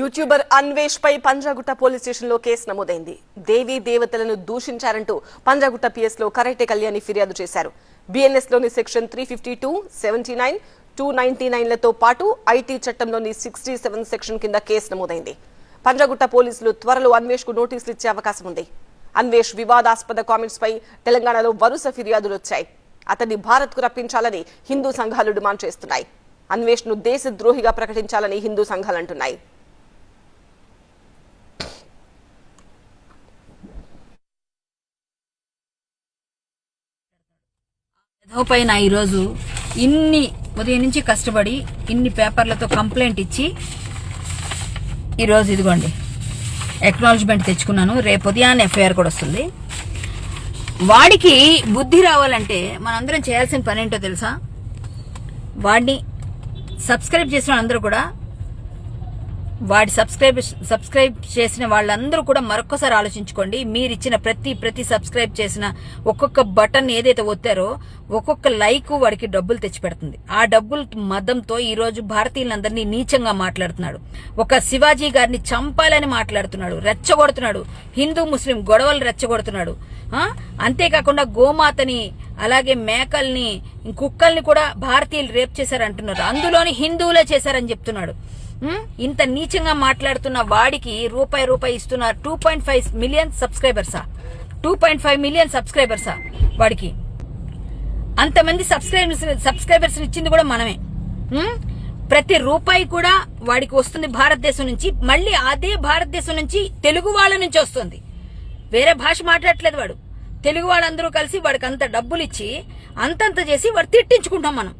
YouTuber Anvesh పై Panjagutta police స్టేషన్లో కేసు నమోదైంది. దేవీ దేవతలను దూషించారంటూ పంజాగుట్ట పిఎస్లో లో కళ్యాణి ఫిర్యాదు చేశారు. బిఎన్ఎస్లోని section three fifty two seventy nine two ninety నైన్లతో పాటు ఐటీ చట్టంలోని సిక్స్టీ సెవెన్ సెక్షన్ కింద కేసు నమోదైంది. పంజాగుట్ట పోలీసులు త్వరలో అన్వేష్కు నోటీసులు ఇచ్చే అవకాశం ఉంది. అన్వేష్ వివాదాస్పద కామెంట్స్ పై తెలంగాణలో వరుస ఫిర్యాదులు వచ్చాయి. అతన్ని భారత్కు రప్పించాలని హిందూ సంఘాలు డిమాండ్ చేస్తున్నాయి. అన్వేష్ను దేశద్రోహిగా ప్రకటించాలని హిందూ సంఘాలు పైన ఈరోజు ఇన్ని ఉదయం నుంచి కష్టపడి ఇన్ని పేపర్లతో కంప్లైంట్ ఇచ్చి ఈరోజు ఇదిగోండి ఎక్నాలజ్మెంట్ తెచ్చుకున్నాను. రేపు ఉదయాన్నే ఎఫ్ఐఆర్ కూడా వస్తుంది. వాడికి బుద్ధి రావాలంటే మనందరం చేయాల్సిన పని ఏంటో తెలుసా? వాడిని సబ్స్క్రైబ్ చేసిన అందరూ కూడా వాడి సబ్స్క్రైబ్ సబ్స్క్రైబ్ చేసిన వాళ్ళందరూ కూడా మరొకసారి ఆలోచించుకోండి. మీరు ఇచ్చిన ప్రతి ప్రతి సబ్స్క్రైబ్ చేసిన ఒక్కొక్క బటన్ ఏదైతే ఒత్తారో ఒక్కొక్క లైక్ వాడికి డబ్బులు తెచ్చిపెడుతుంది ఆ డబ్బుల మదంతో ఈ రోజు భారతీయులందరినీ నీచంగా మాట్లాడుతున్నాడు. ఒక శివాజీ గారిని చంపాలని మాట్లాడుతున్నాడు. రెచ్చగొడుతున్నాడు. హిందూ ముస్లిం గొడవలు రెచ్చగొడుతున్నాడు. అంతేకాకుండా గోమాతని అలాగే మేకల్ని కుక్కల్ని కూడా భారతీయులు రేప్ చేశారు అంటున్నారు. అందులోని హిందువులే చేశారని చెప్తున్నాడు. ఇంత నీచంగా మాట్లాడుతున్న వాడికి రూపాయి రూపాయి ఇస్తున్నారు టూ పాయింట్ ఫైవ్ మిలియన్ సబ్స్క్రైబర్సా టూ పాయింట్ ఫైవ్ మిలియన్ సబ్స్క్రైబర్సా వాడికి? అంతమంది సబ్స్క్రైబర్స్ సబ్స్క్రైబర్స్ ఇచ్చింది కూడా మనమే. ప్రతి రూపాయి కూడా వాడికి వస్తుంది భారతదేశం నుంచి మళ్ళీ అదే భారతదేశం నుంచి తెలుగు వాళ్ళ నుంచి వస్తుంది. వేరే భాష మాట్లాడట్లేదు వాడు. తెలుగు వాళ్ళందరూ కలిసి వాడికి అంత డబ్బులు ఇచ్చి అంతంత చేసి వాడు తిట్టించుకుంటాం మనం.